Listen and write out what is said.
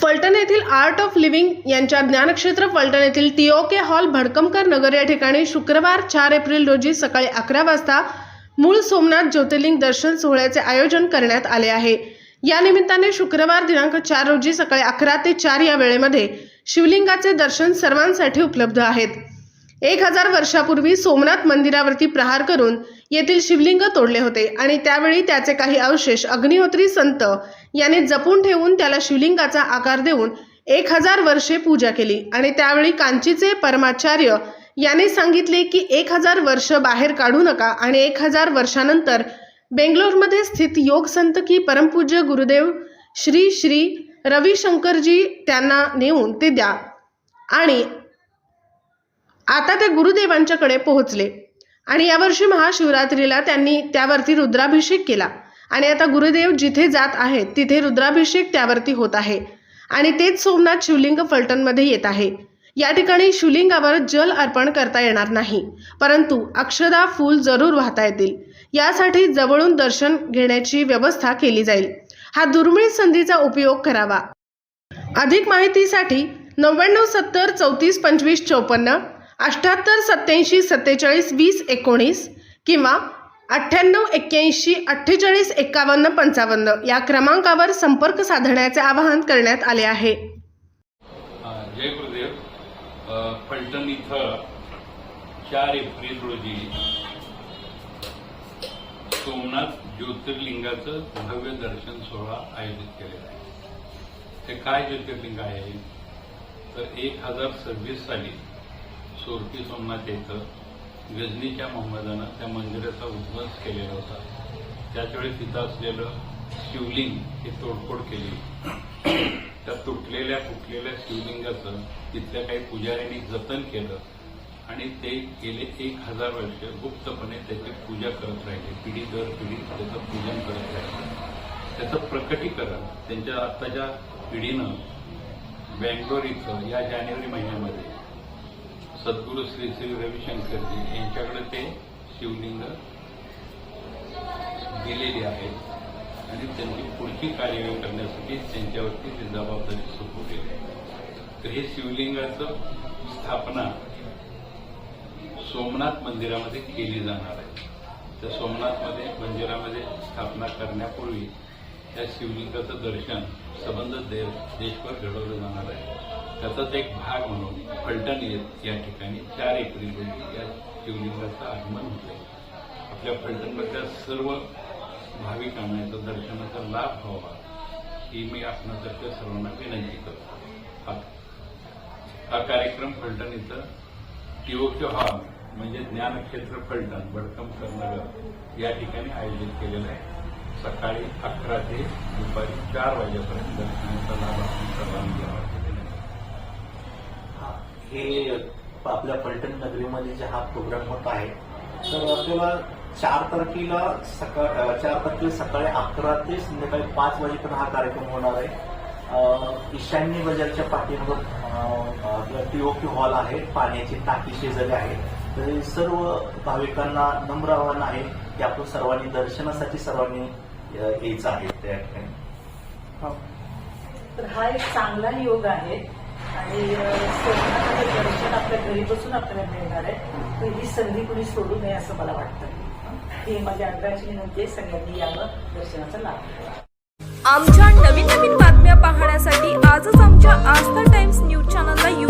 फलटण येथील art of living यांच्या ज्ञानक्षेत्र फलटण येथील टीओके हॉल भडकमकर नगर या ठिकाणी शुक्रवार चार एप्रिल रोजी सकाळी अकरा वाजता मूळ सोमनाथ ज्योतिर्लिंग दर्शन सोहळ्याचे आयोजन करण्यात आले आहे. या निमित्ताने शुक्रवार दिनांक चार रोजी सकाळी अकरा ते चार या वेळेमध्ये शिवलिंगाचे दर्शन सर्वांसाठी उपलब्ध आहेत. एक हजार वर्षापूर्वी सोमनाथ मंदिरावरती प्रहार करून येथील शिवलिंग तोडले होते आणि त्यावेळी त्याचे काही अवशेष अग्निहोत्री संत याने जपून ठेवून त्याला शिवलिंगाचा आकार देऊन एक हजार वर्षे पूजा केली. आणि त्यावेळी कांचीचे परमाचार्य याने सांगितले की एक हजार वर्ष बाहेर काढू नका आणि एक हजार वर्षानंतर बेंगलोरमध्ये स्थित योग संत की परमपूज्य गुरुदेव श्री श्री रविशंकरजी त्यांना नेऊन ते द्या. आणि आता ते गुरुदेवांच्याकडे पोहोचले. आणि यावर्षी महाशिवरात्रीला त्यांनी त्यावरती रुद्राभिषेक केला. आणि आता गुरुदेव जिथे जात आहेत तिथे रुद्राभिषेक त्यावरती होत आहे. आणि तेच सोमनाथ शिवलिंग फलटणमध्ये येत आहे. या ठिकाणी शिवलिंगावर जल अर्पण करता येणार नाही. परंतु अक्षदा फूल जरूर वाहता येतील. यासाठी जवळून दर्शन घेण्याची व्यवस्था केली जाईल. हा दुर्मिळ संधीचा उपयोग करावा. अधिक माहितीसाठी नव्याण्णव सत्तर चौतीस पंचवीस चौपन्न अठ्ठ्याहत्तर सत्त्याऐंशी सत्तेचाळीस वीस एकोणीस किंवा अठ्ठ्याण्णव एक्क्याऐंशी अठ्ठेचाळीस एकावन्न पंचावन्न या क्रमांकावर संपर्क साधण्याचे आवाहन करण्यात आले आहे. जय गुरुदेव. फलटण इथं चार एप्रिल रोजी सोमनाथ ज्योतिर्लिंगाचं भव्य दर्शन सोहळा आयोजित केलेला आहे. ते काय ज्योतिर्लिंग आहे? तर एक हजार सव्वीस साली सोरटी सोमनाथ इथं गजनीच्या मोहम्मदानं त्या मंदिराचा उद्ध्वस्त केलेला होता. त्याचवेळी तिथं असलेलं शिवलिंग हे तोडफोड केली. त्या तुटलेल्या फुटलेल्या शिवलिंगाचं तिथल्या काही पुजाऱ्यांनी जतन केलं आणि ते गेले एक हजार वर्ष गुप्तपणे त्याची पूजा करत राहिले. पिढी दर पिढी त्याचं पूजन करत राहिले. त्याचं प्रकटीकरण त्यांच्या आत्ताच्या पिढीनं बँगलोर इथं या जानेवारी महिन्यामध्ये सद्गुरू श्री श्री रविशंकरजी यांच्याकडे ते शिवलिंग दिलेली आहेत आणि त्यांची पुढची कार्यवाही करण्यासाठी त्यांच्यावरती ती जबाबदारी सोपवलेली आहे. तर हे शिवलिंगाचं स्थापना सोमनाथ मंदिरामध्ये केली जाणार आहे. तर सोमनाथमध्ये मंदिरामध्ये स्थापना करण्यापूर्वी त्या शिवलिंगाचं दर्शन संबंध देव देशभर घडवलं जाणार आहे. त्याचाच एक भाग म्हणून फलटण येत या ठिकाणी चार एप्रिल रोजी या शिवलिंगाचं आगमन होते आपल्या फलटणमधल्या सर्व भाविकांना याचा दर्शनाचा लाभ व्हावा ही मी आपणातर्फे सर्वांना विनंती करतो. हा हा कार्यक्रम फलटण इथं टिओक्यो हॉल म्हणजे ज्ञानक्षेत्र फलटण बडकमकर कर्नगर या ठिकाणी आयोजित केलेलं आहे. सकाळी अकरा ते दुपारी चार वाजेपर्यंत दर्शनाचा लाभ आपण सर्वांनी घ्यावा. हे आपल्या पलटण नगरीमध्ये जे हा प्रोग्राम होत आहे तर आपल्याला चार तारखेला सकाळ चार तारखेला सकाळी अकरा ते संध्याकाळी पाच वाजेपर्यंत हा कार्यक्रम होणार आहे. ईशान्य बजारच्या पाठीवर अ, आपलं हॉल आहे पाण्याची टाकी शेजारी आहे. तर सर्व भाविकांना नम्र आव्हान आहे. की आपण सर्वांनी दर्शनासाठी सर्वांनी यायचं आहे त्या ठिकाणी. हो. तर हा एक चांगला योग आहे. आणि दर्शन आपल्या घरी बसून आपल्याला मिळणार आहे. तर ही संधी कुणी सोडू नये असं मला वाटतं. ही? माझ्या अंगाची विनंती आहे म्हणजे सगळ्यांनी यावं दर्शनाचा लाभ आमच्या नवीन नवीन बातम्या पाहण्यासाठी आजच आमच्या आस्था टाइम्स न्यूज चॅनलला यू